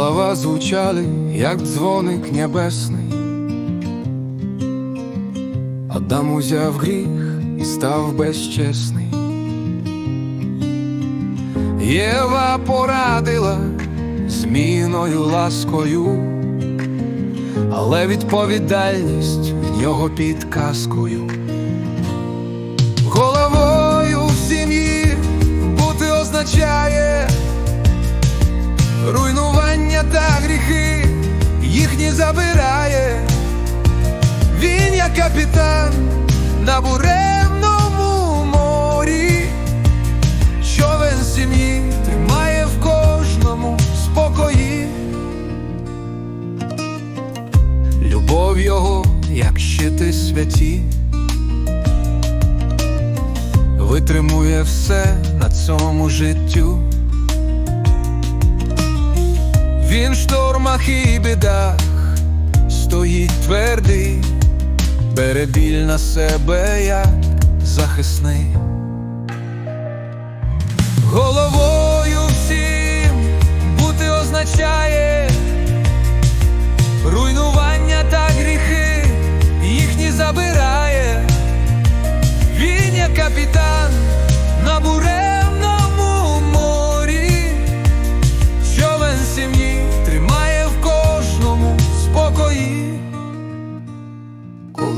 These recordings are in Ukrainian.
слова звучали, як дзвоник небесний. Адам узяв гріх і став безчесний. Єва порадила зміною ласкою, але відповідальність в нього під. Головою в сім'ї бути означає руйнування та гріхи їхні забирає. Він як капітан на буремному морі, човен сім'ї тримає в кожному спокої. Любов його, як щити святі, витримує все на цьому життю. Він в штормах і бідах стоїть твердий, бере біль на себе як захисний. Головою всім бути означає руйнування та гріхи їхні забирає. Він як капітан на буремному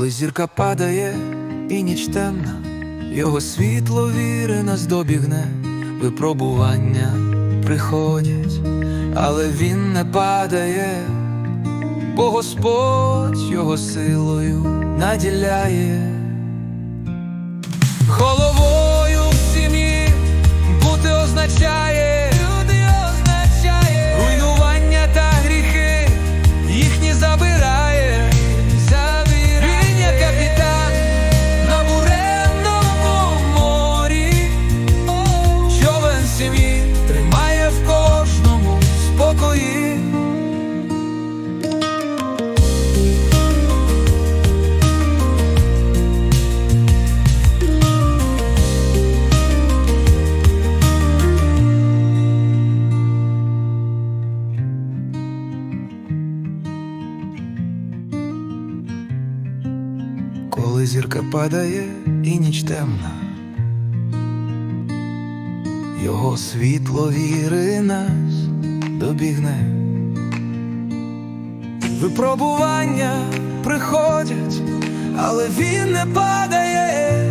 Коли зірка падає і ніч темна, його світло віри нас добігне, випробування приходять, але він не падає, бо Господь його силою наділяє. Коли зірка падає і ніч темна, його світло віри нас добігне. Випробування приходять, але він не падає,